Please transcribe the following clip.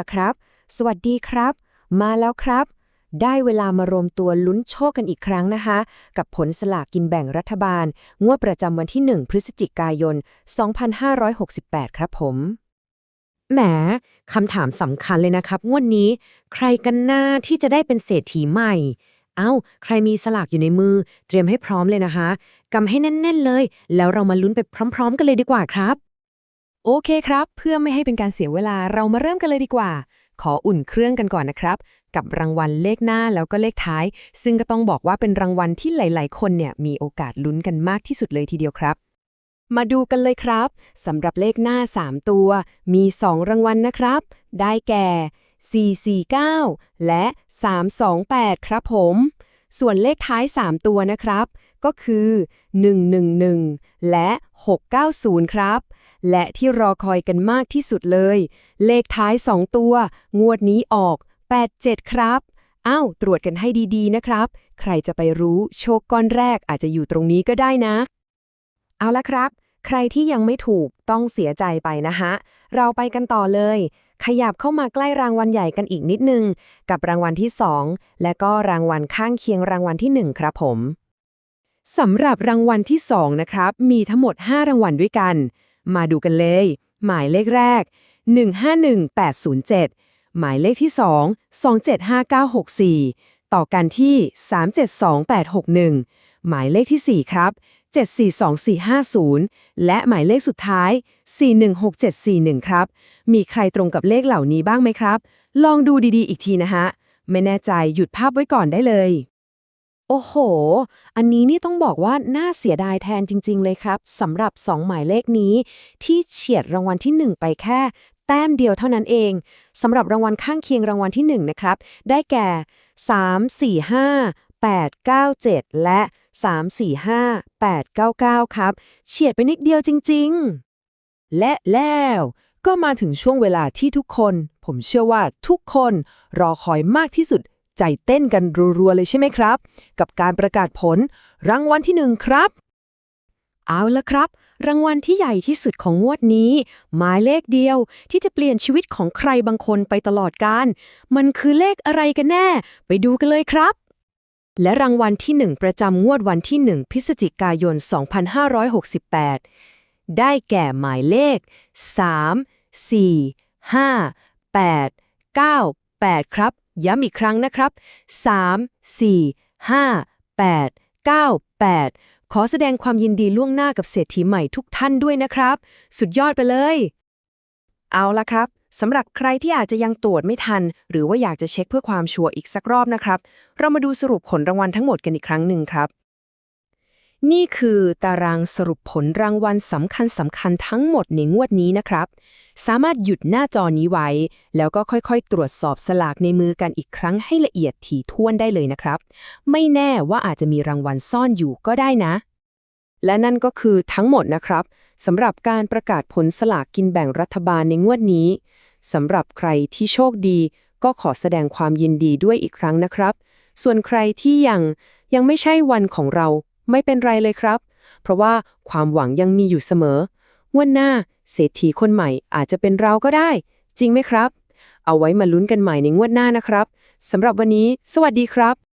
ละครับ สวัสดีครับ มาแล้วครับ ได้เวลามารวมตัวลุ้นโชคกันอีกครั้งนะคะ กับผลสลากกินแบ่งรัฐบาล งวดประจำวันที่ 1 พฤศจิกายน 2568 ครับผมแหมคำถามสำคัญเลยนะครับงวดนี้ ใครกันหน้าที่จะได้เป็นเศรษฐีใหม่ เอ้า ใครมีสลากอยู่ในมือ เตรียมให้พร้อมเลยนะคะกำให้แน่น ๆ เลย แล้วเรามาลุ้นไปพร้อม ๆ กันเลยดีกว่าครับ โอเคครับ เพื่อไม่ให้เป็นการเสียเวลาเรามาเริ่มกันเลยดีกว่า ขออุ่นเครื่องกันก่อนนะครับ กับรางวัลเลขหน้าแล้วก็เลขท้าย ซึ่งก็ต้องบอกว่าเป็นรางวัลที่หลาย ๆ คนเนี่ยมีโอกาสลุ้นกันมากที่สุดเลยทีเดียวครับ มาดูกันเลยครับสำหรับเลขหน้า 3 ตัว มี 2 รางวัลนะครับ ได้แก่ 449 และ 328 ครับผม ส่วนเลขท้าย 3 ตัวนะครับ ก็คือ 111 และ 690 ครับ และที่รอคอยกันมากที่สุดเลย เลขท้าย 2 ตัว งวดนี้ออก 87 ครับอ้าวตรวจกันให้ดีๆนะครับ ใครจะไปรู้โชคก้อนแรกอาจจะอยู่ตรงนี้ก็ได้นะ เอาละครับ ใครที่ยังไม่ถูกต้องเสียใจไปนะฮะ เราไปกันต่อเลย ขยับเข้ามาใกล้รางวัลใหญ่กันอีกนิดนึง กับรางวัลที่ 2 และก็รางวัลข้างเคียงรางวัลที่ 1 ครับผมสำหรับรางวัลที่ 2 นะครับ มีทั้งหมด 5 รางวัลด้วยกัน มาดูกันเลย หมายเลขแรก 151807 หมายเลขที่ 2 275964 ต่อกันที่ 372861 หมายเลขทีสี่ 4 ครับ 742450 และหมายเลขสุดท้าย 416741 ครับ มีใครตรงกับเลขเหล่านี้บ้างไหมครับ ลองดูดีๆ อีกทีนะฮะ ไม่แน่ใจหยุดภาพไว้ก่อนได้เลย โอ้โห อันนี้นี่ต้องบอกว่าน่าเสียดายแทนจริง ๆ เลยครับสำหรับ 2 หมายเลขนี้ ที่เฉียดรางวัลที่ 1 ไปแค่ แต้มเดียวเท่านั้นเองสำหรับรางวัลข้างเคียงรางวัลที่ 1 นะครับ ได้แก่ 3 4 5 8 9 7 และ 3 4 5 8 9 9 ครับ เฉียดไปนิดเดียวจริง ๆ และแล้วก็มาถึงช่วงเวลาที่ทุกคน ผมเชื่อว่าทุกคนรอคอยมากที่สุด ใจเต้นกันรัวๆเลยใช่ไหมครับ กับการประกาศผลรางวัลที่หนึ่งครับ เอาละครับ รางวัลที่ใหญ่ที่สุดของงวดนี้ หมายเลขเดียวที่จะเปลี่ยนชีวิตของใครบางคนไปตลอดกาลมันคือเลขอะไรกันแน่ ไปดูกันเลยครับและรางวัลที่ 1 ประจำงวดวันที่ 1 พฤศจิกายน 2568 ได้แก่หมายเลข 3 4 5 8 9 8 ครับ ย้ำอีกครั้งนะครับ 3 4 5 8 9 8 ขอแสดงความยินดีล่วงหน้ากับเศรษฐีใหม่ทุกท่านด้วยนะครับ สุดยอดไปเลย เอาละครับสำหรับใครที่อาจจะยังตรวจไม่ทัน หรือว่าอยากจะเช็คเพื่อความชัวร์อีกสักรอบนะครับ เรามาดูสรุปผลรางวัลทั้งหมดกันอีกครั้งหนึ่งครับ นี่คือตารางสรุปผลรางวัลสำคัญสำคัญทั้งหมดในงวดนี้นะครับ สามารถหยุดหน้าจอนี้ไว้ แล้วก็ค่อยๆ ตรวจสอบสลากในมือกันอีกครั้งให้ละเอียดถี่ถ้วนได้เลยนะครับ ไม่แน่ว่าอาจจะมีรางวัลซ่อนอยู่ก็ได้นะ และนั่นก็คือทั้งหมดนะครับสำหรับการประกาศผลสลากกินแบ่งรัฐบาลในงวดนี้สำหรับใครที่โชคดี ก็ขอแสดงความยินดีด้วยอีกครั้งนะครับ ส่วนใครที่ยังยังไม่ใช่วันของเรา ไม่เป็นไรเลยครับ เพราะว่าความหวังยังมีอยู่เสมอ วันหน้าเศรษฐีคนใหม่อาจจะเป็นเราก็ได้ จริงไหมครับ เอาไว้มาลุ้นกันใหม่ในงวดหน้านะครับสำหรับวันนี้ สวัสดีครับ